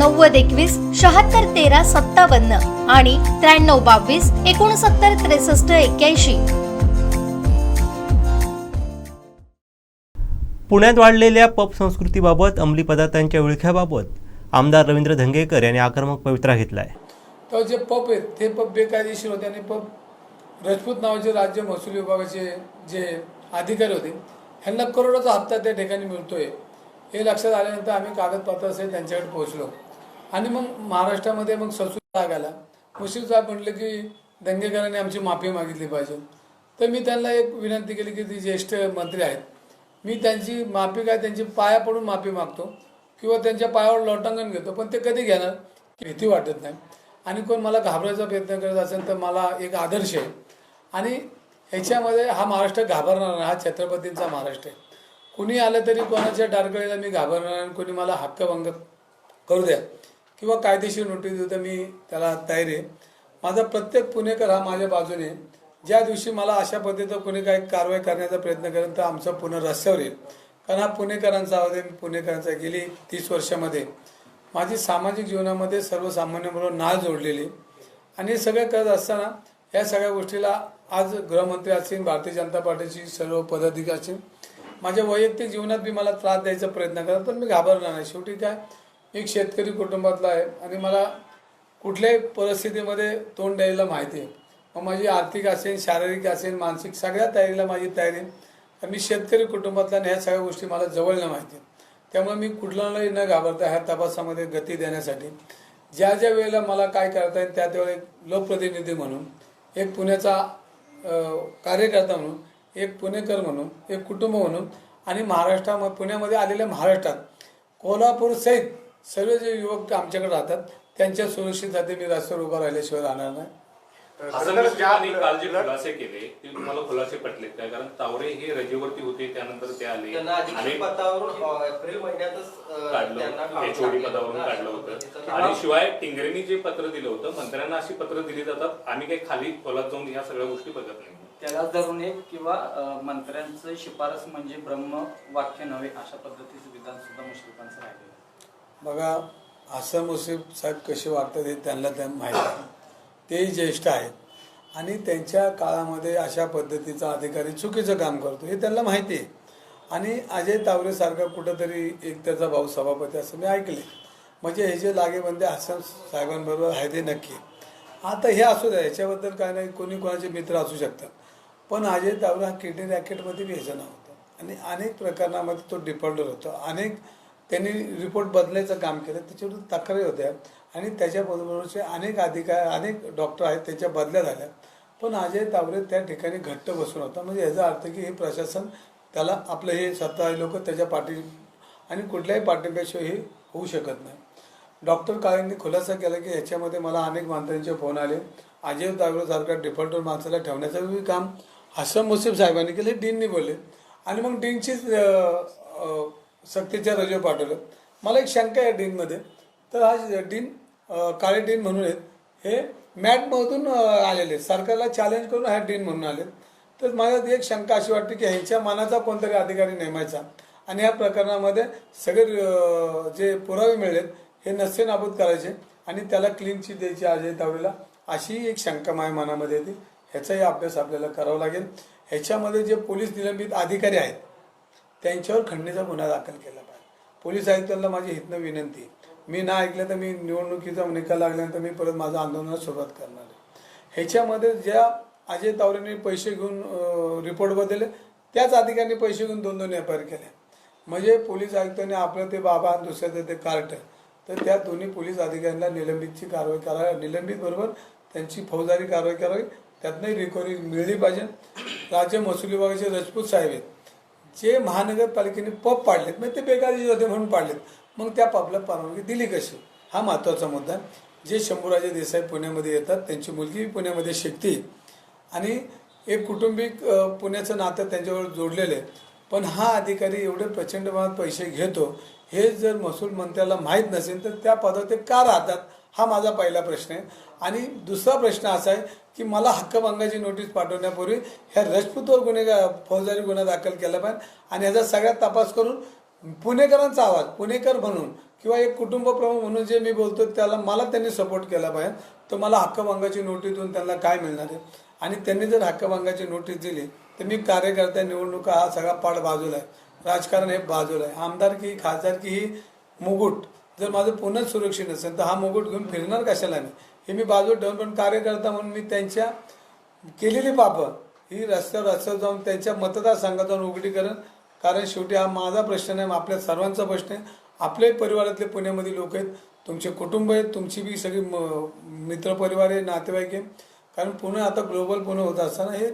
नव्वद एकवीस शहात्तर तेरा सत्तावन्न आणि त्र्याण्णव बावीस एकोणसत्तर त्रेसष्ट एक्क्याऐंशी. पुण्यात वाढलेल्या पब संस्कृतीबाबत अंमली पदार्थांच्या विळख्याबाबत आमदार रवींद्र धंगेकर यांनी आक्रमक पवित्रा घेतला आहे तर जे पब आहेत ते पब बेकायदेशीर होते आणि पब राजपूत नावाचे राज्य महसूल विभागाचे जे अधिकारी होते ह्यांना करोडोचा हप्ता त्या ठिकाणी मिळतोय. हे लक्षात आल्यानंतर आम्ही कागदपत्र असे त्यांच्याकडे पोहोचलो. आणि मग महाराष्ट्रामध्ये मग ससूर राग आला. मुश्रीफ साहेब म्हटले की दंगेकरांनी आमची माफी मागितली पाहिजे. तर मी त्यांना एक विनंती केली की ती ज्येष्ठ मंत्री आहेत. मी त्यांची माफी काय त्यांची पाया पडून माफी मागतो किंवा त्यांच्या पायावर लोटांगण घेतो पण ते कधी घेणार? भीती वाटत नाही. आणि कोण मला घाबरायचा प्रयत्न करत असेल तर मला एक आदर्श आहे. आणि ह्याच्यामध्ये हा महाराष्ट्र घाबरणार नाही हा छत्रपतींचा महाराष्ट्र आहे. कुणी आलं तरी कोणाच्या डारकळीला मी घाबरणार नाही आणि कोणी मला हक्कभंग करू द्या. किंवा कायदेशीर नोटीस देऊ तर मी त्याला तयार आहे. माझा प्रत्येक पुणेकर हा माझ्या बाजूने ज्या दिवशी मला अशा पद्धतीचं कोणी काही कारवाई करण्याचा प्रयत्न करेल तर आमचा पुणे रस्त्यावर येईल. कारण हा पुणेकरांचा आवाज आहे मी पुणेकरांचा गेली तीस वर्षामध्ये. माझी सामाजिक जीवनामध्ये सर्वसामान्यांबरोबर नाळ जोडलेली. आणि हे सगळं करत असताना या सगळ्या गोष्टीला आज गृहमंत्री असतील भारतीय जनता पार्टीची सर्व पदाधिकारी असतील माझ्या वैयक्तिक जीवनात बी मला त्रास द्यायचा प्रयत्न करा पण मी घाबरणार नाही. शेवटी काय? एक शेतकरी कुटुंबातला आहे आणि मला कुठल्याही परिस्थितीमध्ये तोंड द्यायला माहिती आहे मग माझी आर्थिक असेल शारीरिक असेल मानसिक सगळ्या तयारीला माझी तयारी आहे. मी शेतकरी कुटुंबातला आणि ह्या सगळ्या गोष्टी मला जवळनं माहिती आहेत त्यामुळे मी कुठलाही न घाबरता ह्या तपासामध्ये गती देण्यासाठी ज्या ज्या वेळेला मला काय करता येईल त्या त्यावेळी लोकप्रतिनिधी म्हणून एक पुण्याचा कार्यकर्ता म्हणून एक पुणेकर म्हणून एक कुटुंब म्हणून आणि महाराष्ट्रामध्ये पुण्यामध्ये आलेल्या महाराष्ट्रात कोल्हापूर सहित सर्व जे युवक आमच्याकडे राहतात त्यांच्या सुरक्षेसाठी मी रस्त्यावर उभा राहिल्याशिवाय राहणार नाही. असं मुस्लिमांनी काल जे खुलासे केले ते तुम्हाला खुलासे पटलेत काय कारण तावरे हे रजेवरती होते त्यानंतर ते आले. त्यांना आणि पदावरून एप्रिल महिन्यातच काढलं एचओडी पदावरून काढलं होतं. आणि शिवाय टिंगरेंनी जे पत्र दिलं होतं मंत्र्यांना अशी पत्र दिली जातात आम्ही काही खाली खोलात जाऊन ह्या सगळ्या गोष्टी बघत नाही. त्याला धरून एक किंवा मंत्र्यांचं शिफारस म्हणजे ब्रह्म वाक्य नव्हे अशा पद्धतीचं विधान सुद्धा मुश्रीफांचं राहिलेलं आहे. बघा असं मुसीब साहेब कसे वागतात हे त्यांना त्या माहीत आहे. ते ज्येष्ठ आहेत. आणि त्यांच्या काळामध्ये अशा पद्धतीचा अधिकारी चुकीचं काम करतो हे त्यांना माहिती आहे. आणि अजय तावरेसारखा कुठंतरी एक त्याचा भाऊ सभापती असं मी ऐकले म्हणजे हे जे लागेबंदे हसन साहेबांबरोबर आहे ते नक्की आता हे असू द्या याच्याबद्दल काय नाही कोणी कोणाचे मित्र असू शकतात. पण अजय तावरे हा किडनी रॅकेटमध्ये बी ह्याचं नाव होतं. आणि अनेक प्रकरणामध्ये तो डिफॉल्टर होतो. अनेक त्यांनी रिपोर्ट बदलायचं काम केलं. त्याच्यावर तक्रारी होत्या. आणि त्याच्याबरोबरचे अनेक अधिकार अनेक डॉक्टर आहेत त्यांच्या बदल्या झाल्या. पण अजय तावरे त्या ठिकाणी घट्ट बसून होता. म्हणजे याचा अर्थ की हे प्रशासन त्याला आपलं हे सत्ता लोक त्याच्या पाठी आणि कुठल्याही पाठिंब्याशिवाय हे होऊ शकत नाही. डॉक्टर काळेंनी खुलासा केला की याच्यामध्ये मला अनेक मंत्र्यांचे फोन आले. अजय तावरेसारख्या डिफॉल्टर माणसाला ठेवण्याचं काम हसन मुसीफ साहेबांनी केलं. डीननी बोलले. आणि मग डीनचीच सक्तीच्या रजेवर पाठवलं. मला एक शंका आहे डीनमध्ये. तर हा डीन काळे डीन म्हणून आहेत. हे मॅटमधून आलेले आहेत. सरकारला चॅलेंज करून हा डीन म्हणून आले तर माझ्यात एक शंका अशी वाटते की ह्यांच्या मनाचा कोणतरी अधिकारी नेमायचा. आणि या प्रकरणामध्ये सगळे जे पुरावे मिळलेत हे नसते नाबूद करायचे आणि त्याला क्लीन चिट द्यायची अजय तावरेला अशी एक शंका माझ्या मनामध्ये येते. ह्याचाही अभ्यास आपल्याला करावा लागेल. ह्याच्यामध्ये जे पोलीस निलंबित अधिकारी आहेत त्यांच्यावर खंडणीचा गुन्हा दाखल केला पाहिजे. पोलीस आयुक्तांना माझी हितनं विनंती. मी ना ऐकलं तर मी निवडणुकीचा निकाल लागल्यानंतर मी परत माझं आंदोलनाला सुरुवात करणार आहे. ह्याच्यामध्ये ज्या अजय तावरेने पैसे घेऊन रिपोर्ट बदलले त्याच अधिकाऱ्यांनी पैसे घेऊन दोन दोन व्यापार केले. म्हणजे पोलीस आयुक्तांनी आपलं ते बाबा आणि दुसऱ्याचं ते कार्ट तर त्या दोन्ही पोलीस अधिकाऱ्यांना निलंबितची कारवाई करावी. निलंबित बरोबर त्यांची फौजदारी कारवाई करावी. त्यातनंही रिकव्हरी मिळली पाहिजे. राज्य महसूल विभागाचे राजपूत साहेब आहेत. जे महानगरपालिकेने पब पाडलेत म्हणजे ते बेकायदेशीर होते म्हणून पाडलेत मग त्या पबला परवानगी दिली कशी? हा महत्त्वाचा मुद्दा जे शंभूराजे देसाई पुण्यामध्ये येतात त्यांची मुलगी पुण्यामध्ये शिकते. आणि एक कुटुंबिक पुण्याचं नातं त्यांच्यावर जोडलेलं आहे. पण हा अधिकारी एवढे प्रचंड प्रमाणात पैसे घेतो हे जर महसूल मंत्र्याला माहीत नसेल तर त्या पदावर ते का राहतात? हा माझा पहिला प्रश्न आहे. आणि दुसरा प्रश्न असा आहे की मला हक्कभंगाची नोटीस पाठवण्यापूर्वी ह्या रजपूतवर गुन्हेगार फौजदारी गुन्हा दाखल केला पाहिजे. आणि याचा सगळ्यात तपास करून पुणेकरांचा आवाज पुणेकर म्हणून किंवा एक कुटुंब प्रमुख म्हणून जे मी बोलतो त्याला मला त्यांनी सपोर्ट केला पाहिजे. तर मला हक्कभंगाची नोटीस देऊन त्यांना काय मिळणार आहे? आणि त्यांनी जर हक्कभंगाची नोटीस दिली तर मी कार्यकर्ता निवडणुका हा सगळा पाड बाजूला आहे. राजकारण हे बाजूला आहे. आमदारकी खासदारकी ही मुकुट जर माझं पुन्हा सुरक्षित नसेल तर हा मुकुट घेऊन फिरणार कशाला मी? हे मी बाजूला ठेवून पण कार्यकर्ता म्हणून मी त्यांच्या केलेली पापं ही रस्त्यावर रस्त्यावर जाऊन त्यांच्या मतदारसंघात जाऊन उघडी करण कारण शेवटी हा माझा प्रश्न नाही आपल्या सर्वांचा प्रश्न आहे. आपल्याही परिवारातले पुण्यामध्ये लोक आहेत. तुमचे कुटुंब आहेत. तुमची बी सगळी म- मित्रपरिवार आहे नातेवाईक आहे. कारण पुणे आता ग्लोबल पुणे होत असताना हे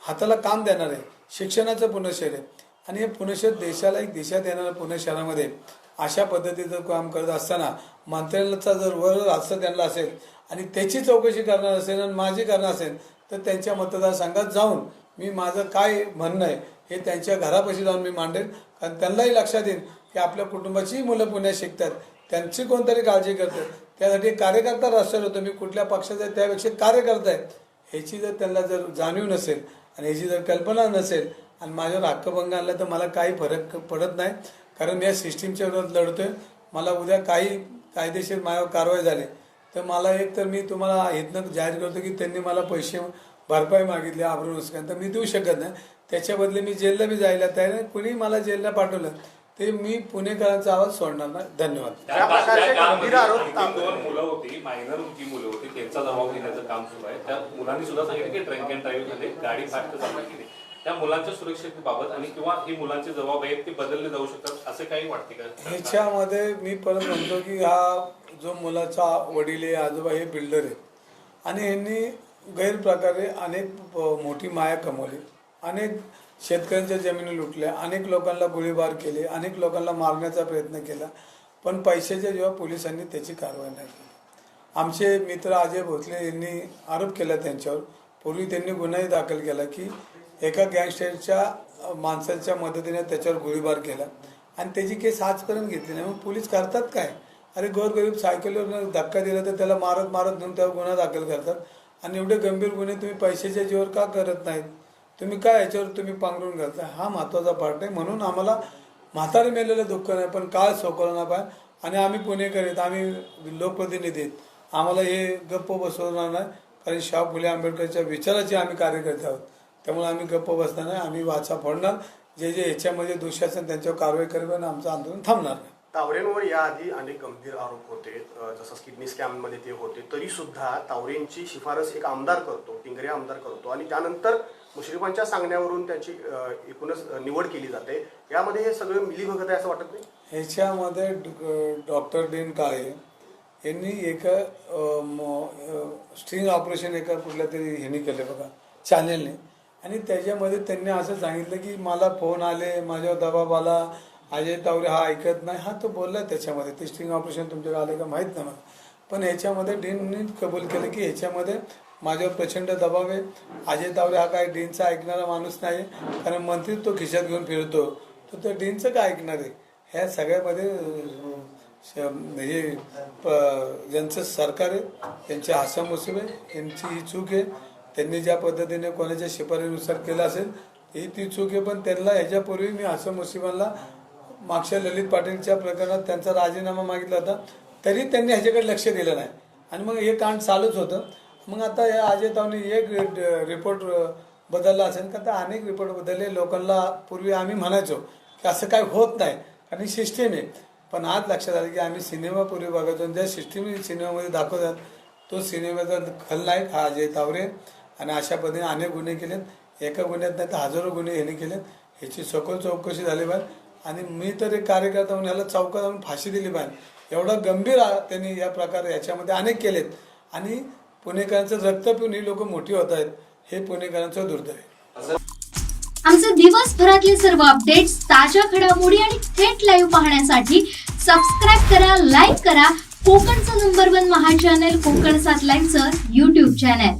हाताला काम देणार आहे शिक्षणाचं पुणे शहर आहे. आणि हे पुणे शहर देशाला एक दिशा देणारं पुणे शहरामध्ये अशा पद्धतीचं काम करत असताना मंत्र्यांचा जर वर रास्ता त्यांना असेल आणि त्याची चौकशी करणार असेल आणि माझी करणार असेल तर त्यांच्या मतदारसंघात जाऊन मी माझं काय म्हणणं आहे हे त्यांच्या घरापाशी जाऊन मी मांडेल कारण त्यांनाही लक्षात येईल की आपल्या कुटुंबाचीही मुलं पुण्यात शिकतात. त्यांची कोणतरी काळजी करतात. त्यासाठी कार्यकर्ता राष्ट्रीय होतो. मी कुठल्या पक्षाचा त्यापेक्षा कार्यकर्ता आहे. ह्याची जर त्यांना जर जाणीव नसेल आणि ह्याची जर कल्पना नसेल आणि माझ्यावर हक्कभंग आणला तर मला काही फरक पडत नाही. कारण मी या सिस्टीमच्या विरोधात लढतोय. मला उद्या काही कायदेशीर माझ्यावर कारवाई झाली. तर मला एक तर मी तुम्हाला इथनं जाहीर करतो की त्यांनी मला पैसे भरपाई मागितली आबरू नुकसान तर मी देऊ शकत नाही. त्याच्या बदले मी जेलला बी जायला तयार आहे. कुणी मला जेलला पाठवलं ते मी पुणेकरांचा आवाज सोडणार नाही. धन्यवाद. दोन मुलं होती मायनर जी मुलं होती. त्यांचा जबाब घेण्याचं काम सुरू आहे. त्या मुलांनी सुद्धा सांगितलं की ड्रंक अँड ड्राईव्हमध्ये गाडी फास्ट केली त्या मुलांच्या सुरक्षेबाबत आणि किंवा ही मुलांचे जबाब आहेत ते बदलले जाऊ शकतात असे काही वाटते का? ह्याच्यामध्ये मी परत म्हणतो की हा जो मुलाचा वडील आहे आजोबा हे बिल्डर आहे आणि यांनी गैरप्रकारे अनेक मोठी माया कमवली. अनेक शेतकऱ्यांच्या जमिनी लुटल्या अनेक लोकांना गोळीबार केले अनेक लोकांना मारण्याचा प्रयत्न केला पण पैशाच्या जेव्हा पोलिसांनी त्याची कारवाई नाही केली. आमचे मित्र अजय भोसले यांनी आरोप केला त्यांच्यावर. पूर्वी त्यांनी गुन्हाही दाखल केला की एका गँगस्टरच्या माणसाच्या मदतीने त्याच्यावर गोळीबार केला. आणि त्याची केस आजपर्यंत घेतली नाही. मग पोलीस करतात काय? अरे गोरगरीब सायकलवर धक्का दिला तर त्याला मारत मारत घेऊन त्यावर गुन्हा दाखल करतात. आणि एवढे गंभीर गुन्हे तुम्ही पैशाच्या जीवर का करत नाहीत? तुम्ही काय याच्यावर तुम्ही पांघरून घालता? हा महत्त्वाचा पार्ट आहे. म्हणून आम्हाला म्हातारे मेलेलं दुःख नाही पण काळ सोकवला नाही पाहिजे आणि आम्ही पुणेकर आहेत. आम्ही लोकप्रतिनिधी आहेत. आम्हाला हे गप्प बसवणार नाही. कारण शाह फुले आंबेडकरच्या विचाराचे आम्ही कार्यकर्ते आहोत. त्यामुळे आम्ही गप्प बसणार नाही. आम्ही वाचा फोडणार. जे जे ह्याच्यामध्ये दोषी असेल त्यांच्यावर कारवाई करेल आणि आमचं आंदोलन थांबणार नाही. तावरेंवर याआधी अनेक गंभीर आरोप होते. जसं किडनी स्कॅममध्ये ते होते. तरी सुद्धा तावरेंची शिफारस एक आमदार करतो टिंगरे आमदार करतो आणि त्यानंतर मुश्रीफांच्या सांगण्यावरून त्याची एकूणच निवड केली जाते. यामध्ये हे सगळं मिलीभगत आहे असं वाटत नाही? ह्याच्यामध्ये डॉक्टर डीन काळे यांनी एक स्ट्रिंग ऑपरेशन एका कुठल्या तरी ह्यांनी केलं बघा. चॅनेलने. आणि त्याच्यामध्ये त्यांनी असं सांगितलं की मला फोन आले माझ्यावर दबाव आला अजय तावरे हा ऐकत नाही. हा तो बोलला त्याच्यामध्ये ते स्ट्रिंग ऑपरेशन तुमच्याकडे आलं का माहीत नाही मला. पण ह्याच्यामध्ये डीनने कबूल केलं की ह्याच्यामध्ये माझ्यावर प्रचंड दबाव आहे. अजय तावरे हा काय डीनचा ऐकणारा माणूस नाही कारण मंत्री तो खिशात घेऊन फिरतो. तर तो डीनचं काय ऐकणार आहे? ह्या सगळ्यामध्ये हे श- प- ज्यांचं सरकार आहे त्यांचे आसाम आहे यांची ही चूक आहे. त्यांनी ज्या पद्धतीने कोणाच्या शिफारीनुसार केलं असेल ही ती चूक आहे. पण त्यांना ह्याच्यापूर्वी मी हसन मुसीबांना मागच्या ललित पाटीलच्या प्रकरणात त्यांचा राजीनामा मागितला होता. तरी त्यांनी ह्याच्याकडे लक्ष दिलं नाही. आणि मग हे कांड चालूच होतं. मग आता या अजयतावने एक रिपोर्ट बदलला असेल. का तर अनेक रिपोर्ट बदलले. लोकांना पूर्वी आम्ही म्हणायचो की असं काय होत नाही. आणि सिस्टीम आहे. पण आज लक्षात आलं की आम्ही सिनेमा पूर्वी बघायचो. ज्या सिस्टीम सिनेमामध्ये दाखवतात तो सिनेमाचा खलनायक हा अजय तावरे. आणि अशा पद्धतीने अनेक गुन्हे केलेत. एका गुन्ह्यात नाही तर हजारो गुन्हे ह्याने केलेत. ह्याची सखोल चौकशी झाली पाहिजे. आणि मी तर एक कार्यकर्ता म्हणून ह्याला चौकात आणून फाशी दिली पाहिजे. एवढा गंभीर त्यांनी या प्रकारे याच्यामध्ये अनेक केलेत. आणि पुणेकरांचं रक्त पिऊन ही लोक मोठी होत आहेत. हे पुणेकरांचं दुर्दैव आहे. आमचे दिवसभरातले सर्व अपडेट्स ताज्या घडामोडी आणि थेट लाईव्ह पाहण्यासाठी सबस्क्राईब करा लाईक करा. कोकणचं नंबर वन महा चॅनल कोकण सात लाईव्हचं युट्यूब चॅनल